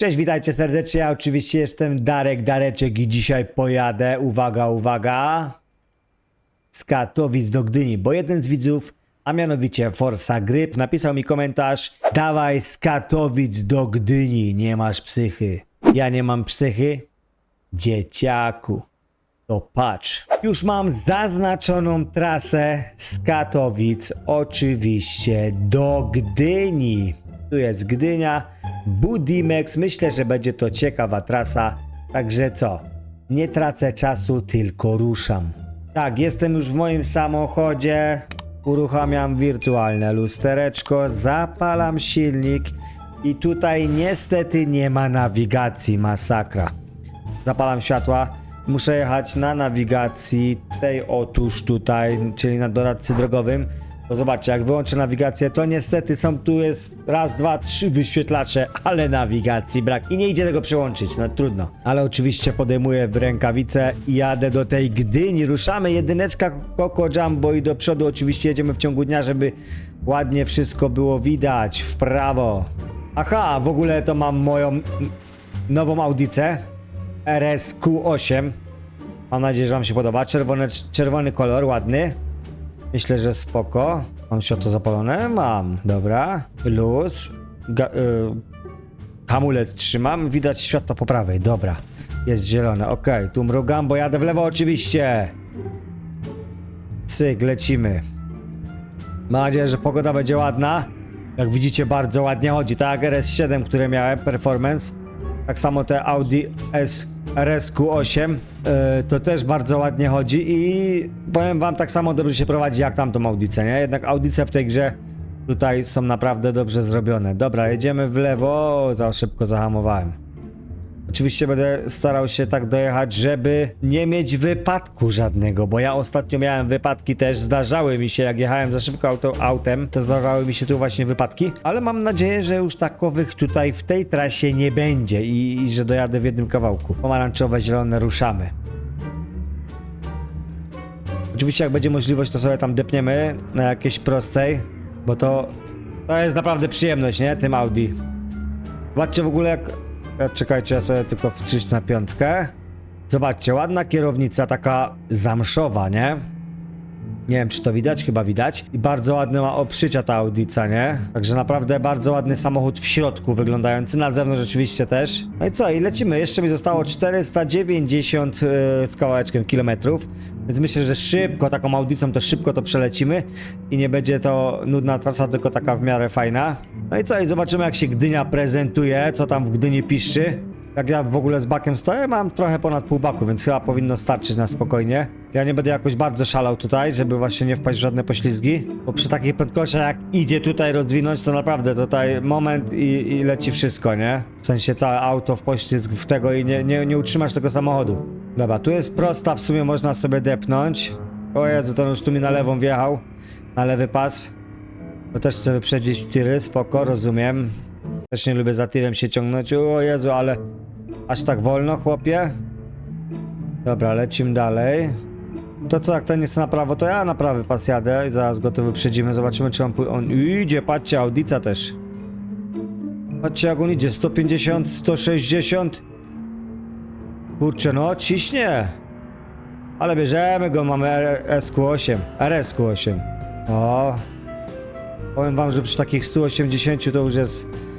Cześć, witajcie serdecznie. Ja oczywiście jestem Darek Dareczek i dzisiaj pojadę, uwaga, uwaga, z Katowic do Gdyni, bo jeden z widzów, a mianowicie Forsa Gryp, napisał mi komentarz Dawaj z Katowic do Gdyni, nie masz psychy. Ja nie mam psychy? Dzieciaku. To patrz. Już mam zaznaczoną trasę z Katowic, oczywiście do Gdyni. Tu jest Gdynia, Budimex. Myślę, że będzie to ciekawa trasa. Także co? Nie tracę czasu, tylko ruszam. Tak, jestem już w moim samochodzie. Uruchamiam wirtualne lustereczko, zapalam silnik i tutaj niestety nie ma nawigacji, masakra. Zapalam światła. Muszę jechać na nawigacji tej otóż tutaj, czyli na doradcy drogowym. To zobaczcie, jak wyłączę nawigację, to niestety są tu jest raz, dwa, trzy wyświetlacze, ale nawigacji brak i nie idzie tego przełączyć, no trudno. Ale oczywiście podejmuję w rękawice i jadę do tej Gdyni. Ruszamy, jedyneczka Coco Jumbo i do przodu oczywiście jedziemy w ciągu dnia, żeby ładnie wszystko było widać w prawo. Aha, w ogóle to mam moją nową audicę. RSQ8. Mam nadzieję, że Wam się podoba. Czerwony, czerwony kolor, ładny. Myślę, że spoko. Mam światło zapalone? Mam. Dobra. Luz. Ga y trzymam. Widać światło po prawej. Dobra. Jest zielone. Ok. Tu mrugam, bo jadę w lewo oczywiście. Cyk, lecimy. Mam nadzieję, że pogoda będzie ładna. Jak widzicie, bardzo ładnie chodzi. Tak, RS7, które miałem, performance. Tak samo te Audi S, RSQ8 yy, to też bardzo ładnie chodzi i powiem wam tak samo dobrze się prowadzi jak tamtą audicę, nie? Jednak audice w tej grze tutaj są naprawdę dobrze zrobione. Dobra, jedziemy w lewo, za szybko zahamowałem. Oczywiście będę starał się tak dojechać, żeby nie mieć wypadku żadnego, bo ja ostatnio miałem wypadki też, zdarzały mi się, jak jechałem za szybko auto, autem, to zdarzały mi się tu właśnie wypadki, ale mam nadzieję, że już takowych tutaj w tej trasie nie będzie i, i że dojadę w jednym kawałku. Pomarańczowe, zielone, ruszamy. Oczywiście jak będzie możliwość, to sobie tam depniemy na jakiejś prostej, bo to, to jest naprawdę przyjemność, nie? Tym Audi. Zobaczcie w ogóle jak... e, Czekajcie, ja sobie tylko wcisnę na piątkę. Zobaczcie, ładna kierownica, taka zamszowa, nie? Nie wiem, czy to widać, chyba widać. I bardzo ładne ma oprzycia ta Audica, nie? Także naprawdę bardzo ładny samochód w środku wyglądający, na zewnątrz rzeczywiście też. No i co, i lecimy. Jeszcze mi zostało 490 yy, z kawałeczkiem kilometrów, więc myślę, że szybko, taką Audicą to szybko to przelecimy i nie będzie to nudna trasa, tylko taka w miarę fajna. No i co, i zobaczymy jak się Gdynia prezentuje, co tam w Gdyni piszczy. Jak ja w ogóle z bakiem stoję, mam trochę ponad pół baku, więc chyba powinno starczyć na spokojnie. Ja nie będę jakoś bardzo szalał tutaj, żeby właśnie nie wpaść w żadne poślizgi, bo przy takich prędkościach jak idzie tutaj rozwinąć, to naprawdę tutaj moment i, i leci wszystko, nie? W sensie całe auto w poślizg w tego i nie, nie, nie utrzymasz tego samochodu. Dobra, tu jest prosta, w sumie można sobie depnąć. O Jezu, to już tu mi na lewą wjechał, na lewy pas. To też chcę wyprzedzić tiry, spoko, rozumiem. Też nie lubię za tirem się ciągnąć. O Jezu, ale aż tak wolno, chłopie? Dobra, lecimy dalej. To co, jak ten jest na prawo, to ja na prawy pas jadę i zaraz go wyprzedzimy. Zobaczymy, czy on pójdzie. On idzie, patrzcie, Audica też. Patrzcie, jak on idzie. 150, 160. Kurczę, no, ciśnie. Ale bierzemy go, mamy RSQ8. RSQ8. O. Powiem wam, że przy takich 180 to już jest...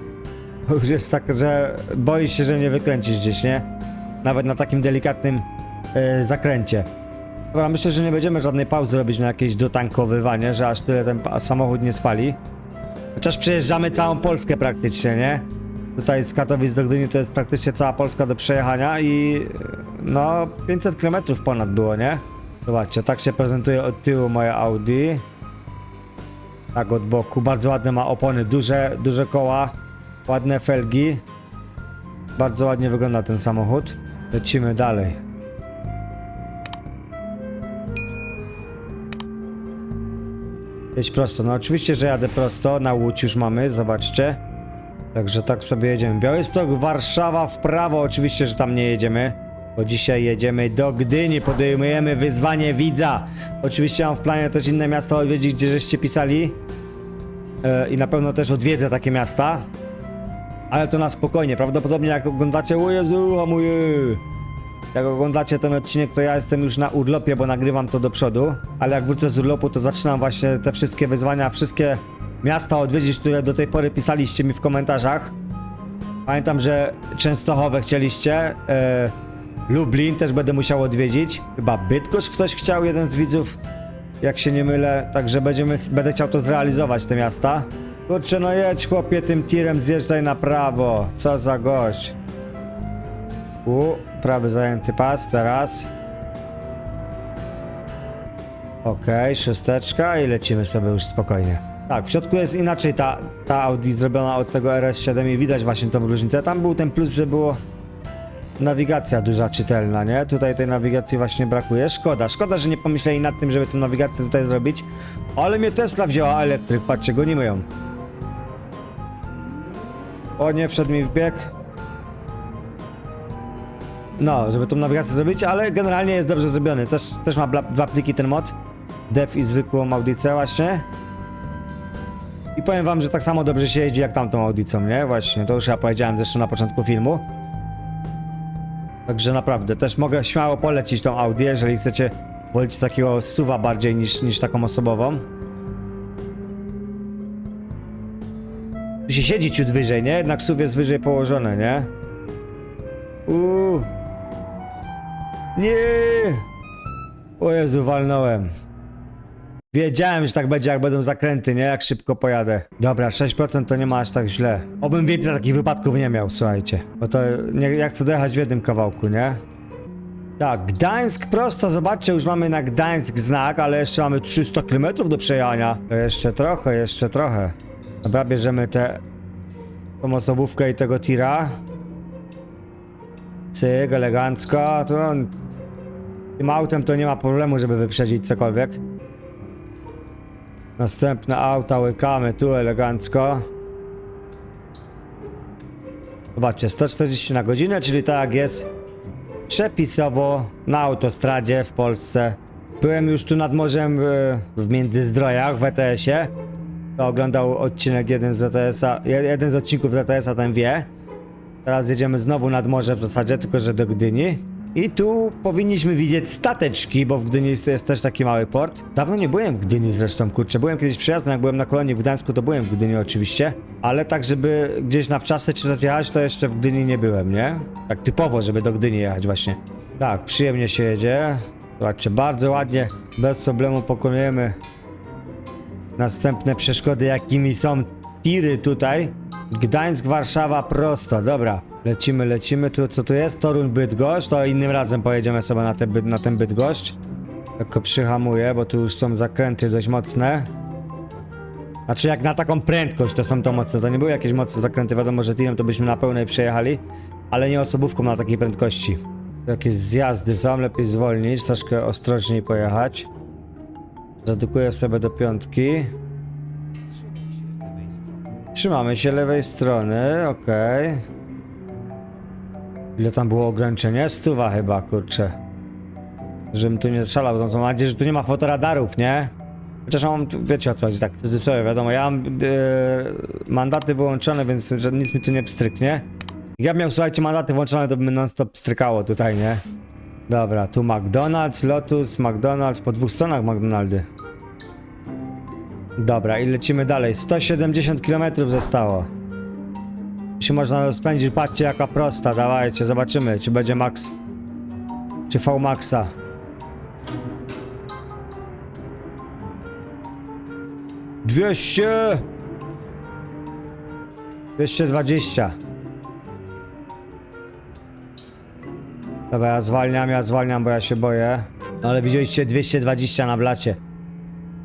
Już jest tak, że boisz się, że nie wykręcisz gdzieś, nie? Nawet na takim delikatnym e, zakręcie. Dobra, myślę, że nie będziemy żadnej pauzy robić na jakieś dotankowywanie, że aż tyle ten samochód nie spali. Chociaż przejeżdżamy całą Polskę praktycznie, nie? Tutaj z Katowic do Gdyni to jest praktycznie cała Polska do przejechania i no 500 km ponad było, nie? Zobaczcie, tak się prezentuje od tyłu moje Audi. Tak od boku, bardzo ładne ma opony, duże, duże koła, ładne felgi. Bardzo ładnie wygląda ten samochód. Lecimy dalej. Jedź prosto. No oczywiście, że jadę prosto. Na Łódź już mamy, zobaczcie. Także tak sobie jedziemy. Białystok, Warszawa w prawo. Oczywiście, że tam nie jedziemy. Bo dzisiaj jedziemy do Gdyni, podejmujemy wyzwanie widza. Oczywiście mam w planie też inne miasta odwiedzić, gdzie żeście pisali. E, I na pewno też odwiedzę takie miasta. Ale to na spokojnie, prawdopodobnie jak oglądacie, o Jezu, hamuje. Jak oglądacie ten odcinek, to ja jestem już na urlopie, bo nagrywam to do przodu. Ale jak wrócę z urlopu, to zaczynam właśnie te wszystkie wyzwania, wszystkie miasta odwiedzić, które do tej pory pisaliście mi w komentarzach. Pamiętam, że Częstochowę chcieliście. E, Lublin też będę musiał odwiedzić. Chyba Bydgoszcz ktoś chciał, jeden z widzów, jak się nie mylę. Także będziemy, będę chciał to zrealizować, te miasta. Kurczę, no jedź chłopie tym tirem, zjeżdżaj na prawo. Co za gość. U, prawy zajęty pas, teraz. Okej, szósteczka i lecimy sobie już spokojnie. Tak, w środku jest inaczej ta, ta Audi zrobiona od tego RS7 i widać właśnie tą różnicę. Tam był ten plus, że było nawigacja duża, czytelna, nie? Tutaj tej nawigacji właśnie brakuje. Szkoda, szkoda, że nie pomyśleli nad tym, żeby tę nawigację tutaj zrobić. Ale mnie Tesla wzięła elektryk, patrzcie, gonimy ją. O nie, wszedł mi w bieg. No, żeby tą nawigację zrobić, ale generalnie jest dobrze zrobiony. Też, też ma dwa pliki ten mod. Dev i zwykłą audicę właśnie. I powiem wam, że tak samo dobrze się jeździ jak tamtą audicą, nie? Właśnie, to już ja powiedziałem zresztą na początku filmu. Także naprawdę, też mogę śmiało polecić tą Audi, jeżeli chcecie wolić takiego suwa bardziej niż, niż taką osobową. Tu się siedzi ciut wyżej, nie? Jednak SUV jest wyżej położone, nie? Uuu. Nie! O Jezu, walnąłem. Wiedziałem, że tak będzie, jak będą zakręty, nie? Jak szybko pojadę. Dobra, 6% to nie ma aż tak źle. Obym więcej takich wypadków nie miał, słuchajcie. Bo to nie, ja chcę dojechać w jednym kawałku, nie? Tak, Gdańsk prosto, zobaczcie, już mamy na Gdańsk znak, ale jeszcze mamy 300 km do przejechania. To jeszcze trochę, jeszcze trochę. Dobra, bierzemy tę tą osobówkę i tego tira. Cyk, elegancko. To on, tym autem to nie ma problemu, żeby wyprzedzić cokolwiek. Następne auta łykamy tu elegancko. Zobaczcie, 140 na godzinę, czyli tak jest przepisowo na autostradzie w Polsce. Byłem już tu nad morzem w Międzyzdrojach w ETS-ie. Oglądał odcinek jeden z ETS-a, je- jeden z odcinków z ETS-a ten wie. Teraz jedziemy znowu nad morze w zasadzie, tylko że do Gdyni. I tu powinniśmy widzieć stateczki, bo w Gdyni jest, też taki mały port. Dawno nie byłem w Gdyni zresztą, kurczę. Byłem kiedyś przyjazdem, jak byłem na kolonii w Gdańsku, to byłem w Gdyni oczywiście. Ale tak, żeby gdzieś na wczasy czy zjechać, to jeszcze w Gdyni nie byłem, nie? Tak typowo, żeby do Gdyni jechać właśnie. Tak, przyjemnie się jedzie. Zobaczcie, bardzo ładnie, bez problemu pokonujemy następne przeszkody, jakimi są tiry tutaj. Gdańsk, Warszawa prosto, dobra. Lecimy, lecimy. Tu co tu jest? Toruń, Bydgoszcz. To innym razem pojedziemy sobie na, te, na ten Bydgoszcz. Tylko przyhamuję, bo tu już są zakręty dość mocne. Znaczy jak na taką prędkość to są to mocne. To nie były jakieś mocne zakręty. Wiadomo, że tirem to byśmy na pełnej przejechali. Ale nie osobówką na takiej prędkości. Jakieś zjazdy są, lepiej zwolnić, troszkę ostrożniej pojechać. Zadukuję sobie do piątki. Trzymamy się lewej strony, okej. Ile tam było ograniczenie? Stuwa chyba, kurczę. Żebym tu nie szalał, to mam nadzieję, że tu nie ma fotoradarów, nie? Chociaż mam, wiecie o co chodzi, tak, cudzysłowie, wiadomo, ja mam e, mandaty wyłączone, więc że nic mi tu nie pstryknie. Jak miał, słuchajcie, mandaty włączone, to by mi non-stop pstrykało tutaj, nie? Dobra, tu McDonald's, Lotus, McDonald's, po dwóch stronach McDonaldy. Dobra, i lecimy dalej. 170 km zostało. Się można rozpędzić. Patrzcie, jaka prosta. Dawajcie, zobaczymy, czy będzie max. Czy V maxa. Dwieście! 220. Dobra, ja zwalniam, ja zwalniam, bo ja się boję. No ale widzieliście 220 na blacie.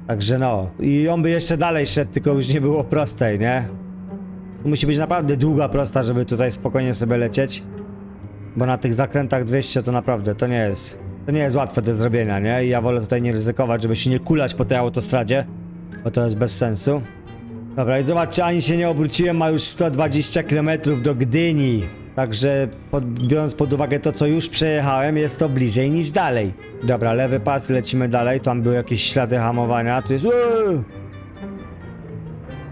Także no. I on by jeszcze dalej szedł, tylko już nie było prostej, nie? Tu musi być naprawdę długa prosta, żeby tutaj spokojnie sobie lecieć. Bo na tych zakrętach 200 to naprawdę, to nie jest... To nie jest łatwe do zrobienia, nie? I ja wolę tutaj nie ryzykować, żeby się nie kulać po tej autostradzie. Bo to jest bez sensu. Dobra, i zobaczcie, ani się nie obróciłem, ma już 120 km do Gdyni. Także pod, biorąc pod uwagę to, co już przejechałem, jest to bliżej niż dalej. Dobra, lewy pas, lecimy dalej. Tam były jakieś ślady hamowania. Tu jest... Uuu!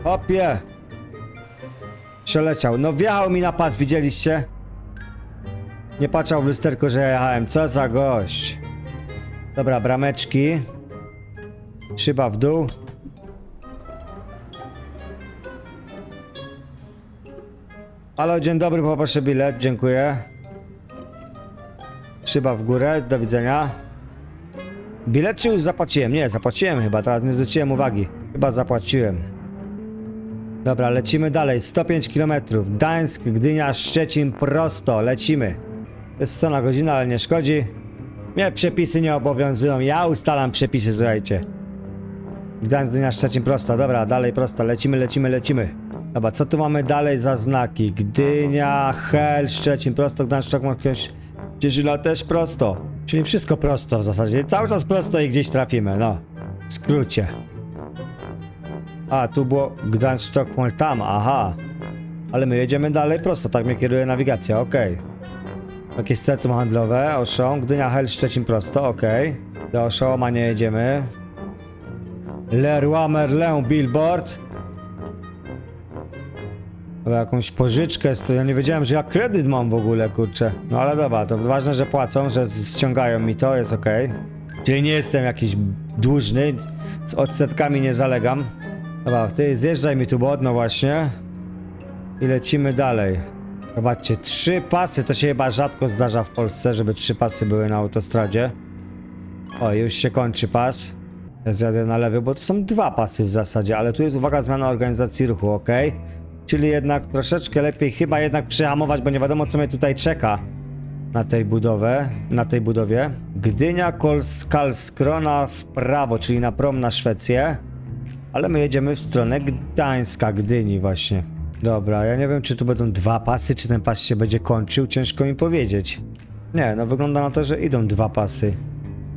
Hopie! Przeleciał. No wjechał mi na pas, widzieliście? Nie patrzał w lusterko, że jechałem. Co za gość. Dobra, brameczki. Szyba w dół. Halo, dzień dobry, poproszę bilet, dziękuję. Szyba w górę, do widzenia. Bilet czy już zapłaciłem? Nie, zapłaciłem chyba, teraz nie zwróciłem uwagi. Chyba zapłaciłem. Dobra, lecimy dalej. 105 km. Gdańsk, Gdynia, Szczecin, prosto. Lecimy. Jest 100 na godzinę, ale nie szkodzi. Mnie przepisy nie obowiązują. Ja ustalam przepisy, słuchajcie. Gdańsk, Gdynia, Szczecin, prosto. Dobra, dalej prosto. Lecimy, lecimy, lecimy. Dobra, co tu mamy dalej za znaki? Gdynia, Hel, Szczecin, prosto. Gdańsk, Sztokman, ktoś... Cieszyna też prosto. Czyli wszystko prosto w zasadzie. Cały czas prosto i gdzieś trafimy, no. W skrócie. A, tu było Gdańsk, Sztokholm, tam, aha. Ale my jedziemy dalej prosto, tak mnie kieruje nawigacja, okej. Jakieś centrum handlowe, Oszą, Gdynia, Hel, Szczecin prosto, okej. Do Oszołoma nie jedziemy. Leroy Merlin, Billboard. Jakąś pożyczkę, z ja nie wiedziałem, że ja kredyt mam w ogóle, kurczę. No ale dobra, to ważne, że płacą, że ściągają mi to, jest okej. Czyli nie jestem jakiś dłużny, z odsetkami nie zalegam. Dobra, ty zjeżdżaj mi tu bodno właśnie. I lecimy dalej. Zobaczcie, trzy pasy, to się chyba rzadko zdarza w Polsce, żeby trzy pasy były na autostradzie. O, już się kończy pas. Ja zjadę na lewy, bo to są dwa pasy w zasadzie, ale tu jest, uwaga, zmiana organizacji ruchu, ok? Czyli jednak troszeczkę lepiej chyba jednak przyhamować, bo nie wiadomo co mnie tutaj czeka na tej budowę, na tej budowie. Gdynia, Kols- Karlskrona w prawo, czyli na prom na Szwecję. Ale my jedziemy w stronę Gdańska, Gdyni właśnie. Dobra, ja nie wiem czy tu będą dwa pasy, czy ten pas się będzie kończył, ciężko mi powiedzieć. Nie, no wygląda na to, że idą dwa pasy.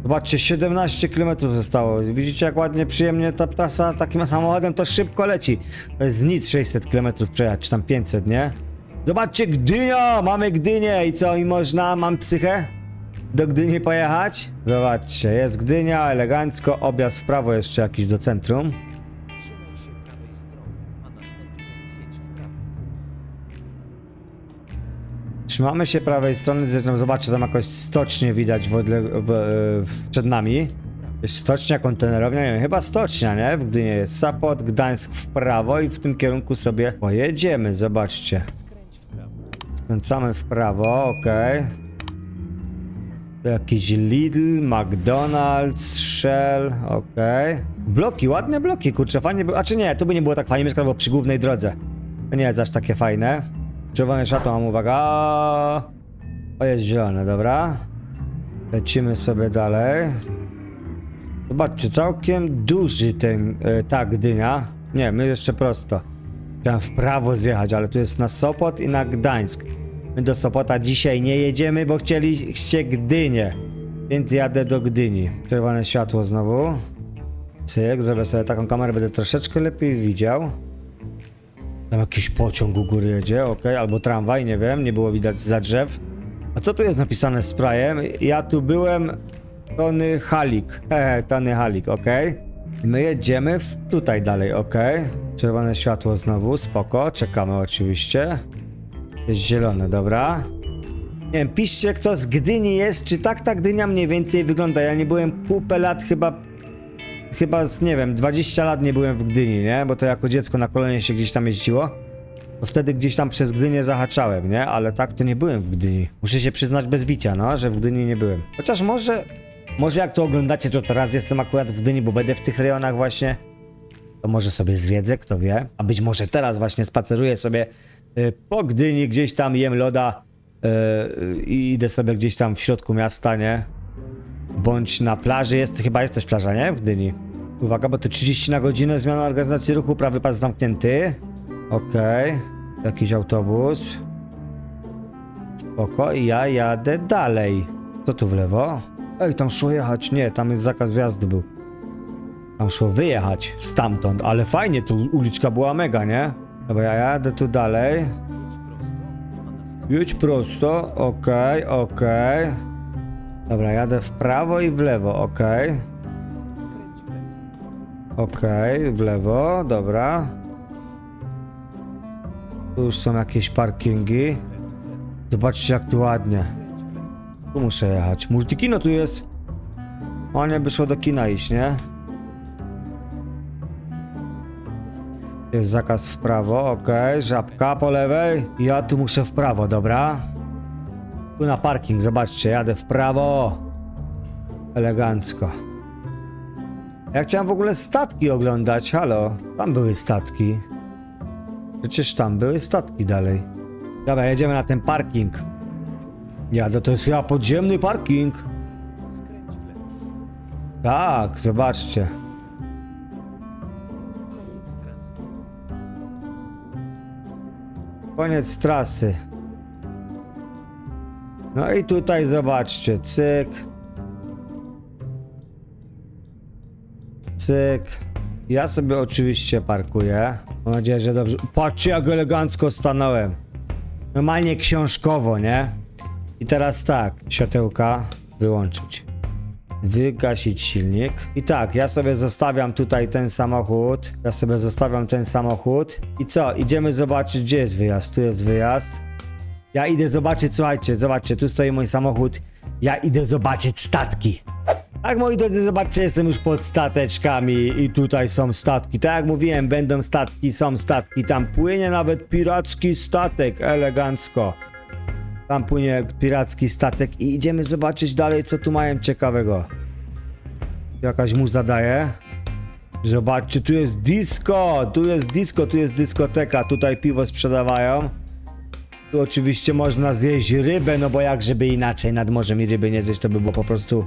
Zobaczcie, 17 km zostało. Widzicie jak ładnie, przyjemnie ta trasa takim samochodem to szybko leci. To jest nic 600 km przejechać, czy tam 500, nie? Zobaczcie, Gdynia! Mamy Gdynię i co, i można, mam psychę? Do Gdyni pojechać? Zobaczcie, jest Gdynia, elegancko, objazd w prawo jeszcze jakiś do centrum. Trzymamy się prawej strony, zresztą zobaczcie, tam jakoś stocznie widać w odle- w, e, w, przed nami. Jest stocznia, kontenerownia, nie wiem, chyba stocznia, nie? W Gdynie jest Sapot, Gdańsk w prawo i w tym kierunku sobie pojedziemy, zobaczcie. Skręcamy w prawo, okej. Tu Jakiś Lidl, McDonald's, Shell, okej. Bloki, ładne bloki, kurczę, fajnie by... A czy nie, tu by nie było tak fajnie, mieszkał bo przy głównej drodze. To nie jest aż takie fajne. Czerwone światło mam, uwaga. O, jest zielone, dobra. Lecimy sobie dalej. Zobaczcie, całkiem duży ten, e, ta Gdynia. Nie, my jeszcze prosto. Chciałem w prawo zjechać, ale tu jest na Sopot i na Gdańsk. My do Sopota dzisiaj nie jedziemy, bo chcieliście Gdynię. Więc jadę do Gdyni. Czerwone światło znowu. Cyk, zrobię sobie taką kamerę, będę troszeczkę lepiej widział. Tam jakiś pociąg u góry jedzie, okej, albo tramwaj, nie wiem, nie było widać za drzew. A co tu jest napisane sprayem? Ja tu byłem, Tony Halik. Hehe, Tony Halik, okej. My jedziemy w, tutaj dalej, okej. Czerwone światło znowu, spoko, czekamy oczywiście. Jest zielone, dobra. Nie wiem, piszcie kto z Gdyni jest, czy tak ta Gdynia mniej więcej wygląda. Ja nie byłem kupę lat, chyba chyba z, nie wiem, 20 lat nie byłem w Gdyni, nie? Bo to jako dziecko na kolonie się gdzieś tam jeździło. To wtedy gdzieś tam przez Gdynię zahaczałem, nie? Ale tak to nie byłem w Gdyni. Muszę się przyznać bez bicia, no, że w Gdyni nie byłem. Chociaż może, może jak to oglądacie, to teraz jestem akurat w Gdyni, bo będę w tych rejonach właśnie. To może sobie zwiedzę, kto wie. A być może teraz właśnie spaceruję sobie y, po Gdyni, gdzieś tam jem loda y, i idę sobie gdzieś tam w środku miasta, nie? bądź na plaży. Jest, chyba jest też plaża, nie? W Gdyni. Uwaga, bo to 30 na godzinę, zmiana organizacji ruchu, prawy pas zamknięty. Okej. Jakiś autobus. Spoko, i ja jadę dalej. Co tu w lewo? Ej, tam szło jechać. Nie, tam jest zakaz wjazdu był. Tam szło wyjechać stamtąd, ale fajnie, tu uliczka była mega, nie? Dobra, ja jadę tu dalej. Jedź prosto, okej, okej. Dobra, jadę w prawo i w lewo, okej. Okej, w lewo, dobra. Tu już są jakieś parkingi. Zobaczcie jak tu ładnie. Tu muszę jechać. Multikino tu jest. O nie, by szło do kina iść, nie? Jest zakaz w prawo, okej. Żabka po lewej. Ja tu muszę w prawo, dobra. Tu na parking, zobaczcie, jadę w prawo. Elegancko. Ja chciałem w ogóle statki oglądać, halo. Tam były statki. Przecież tam były statki dalej. Dobra, jedziemy na ten parking. Jadę, to jest chyba podziemny parking. Tak, zobaczcie. Koniec trasy. No i tutaj zobaczcie, cyk. Cyk. Ja sobie oczywiście parkuję. Mam nadzieję, że dobrze. Patrzcie, jak elegancko stanąłem. Normalnie książkowo, nie? I teraz tak, światełka wyłączyć. Wygasić silnik. I tak, ja sobie zostawiam tutaj ten samochód. Ja sobie zostawiam ten samochód. I co? Idziemy zobaczyć, gdzie jest wyjazd. Tu jest wyjazd. Ja idę zobaczyć, słuchajcie, zobaczcie, tu stoi mój samochód. Ja idę zobaczyć statki. Tak, moi drodzy, zobaczcie, jestem już pod stateczkami i tutaj są statki. Tak jak mówiłem, będą statki, są statki. Tam płynie nawet piracki statek, elegancko. Tam płynie piracki statek i idziemy zobaczyć dalej, co tu mają ciekawego. Jakaś mu zadaje. Zobaczcie, tu jest disco, tu jest disco, tu jest dyskoteka, tutaj piwo sprzedawają. Tu oczywiście można zjeść rybę, no bo jak żeby inaczej nad morzem i ryby nie zjeść, to by było po prostu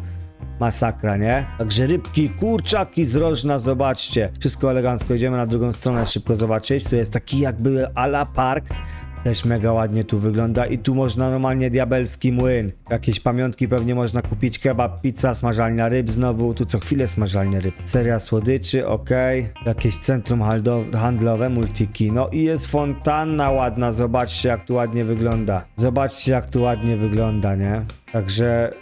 masakra, nie? Także rybki, kurczaki z rożna, zobaczcie. Wszystko elegancko, idziemy na drugą stronę szybko zobaczyć. Tu jest taki jakby ala park. Też mega ładnie tu wygląda i tu można normalnie diabelski młyn. Jakieś pamiątki pewnie można kupić, kebab, pizza, smażalnia ryb znowu, tu co chwilę smażalnia ryb. Seria słodyczy, okej. Jakieś centrum handlowe, multikino i jest fontanna ładna, zobaczcie jak tu ładnie wygląda. Zobaczcie jak tu ładnie wygląda, nie? Także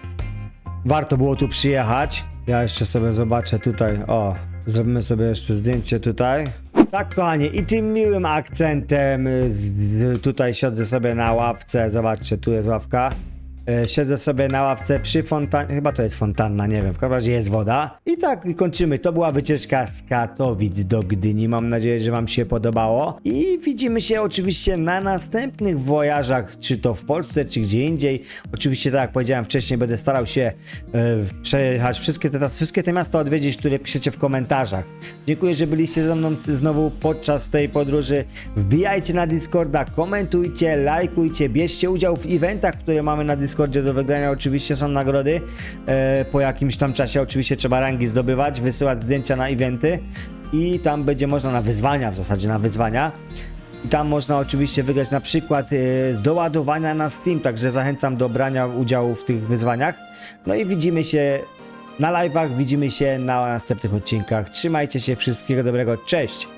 warto było tu przyjechać. Ja jeszcze sobie zobaczę tutaj, o, zrobimy sobie jeszcze zdjęcie tutaj. Tak, kochani, i tym miłym akcentem y, z, tutaj siedzę sobie na ławce, zobaczcie, tu jest ławka. E, Siedzę sobie na ławce przy fontannie, chyba to jest fontanna, nie wiem, w każdym razie jest woda. I tak kończymy. To była wycieczka z Katowic do Gdyni. Mam nadzieję, że Wam się podobało. I widzimy się oczywiście na następnych wojażach, czy to w Polsce, czy gdzie indziej. Oczywiście, tak jak powiedziałem wcześniej, będę starał się e, przejechać wszystkie te, wszystkie te miasta odwiedzić, które piszecie w komentarzach. Dziękuję, że byliście ze mną znowu podczas tej podróży. Wbijajcie na Discorda, komentujcie, lajkujcie, bierzcie udział w eventach, które mamy na Discordzie do wygrania. Oczywiście są nagrody. E, po jakimś tam czasie oczywiście trzeba rangi zdobywać, wysyłać zdjęcia na eventy i tam będzie można na wyzwania, w zasadzie na wyzwania. I tam można oczywiście wygrać na przykład e, doładowania na Steam, także zachęcam do brania udziału w tych wyzwaniach. No i widzimy się na live'ach, widzimy się na następnych odcinkach. Trzymajcie się, wszystkiego dobrego, cześć!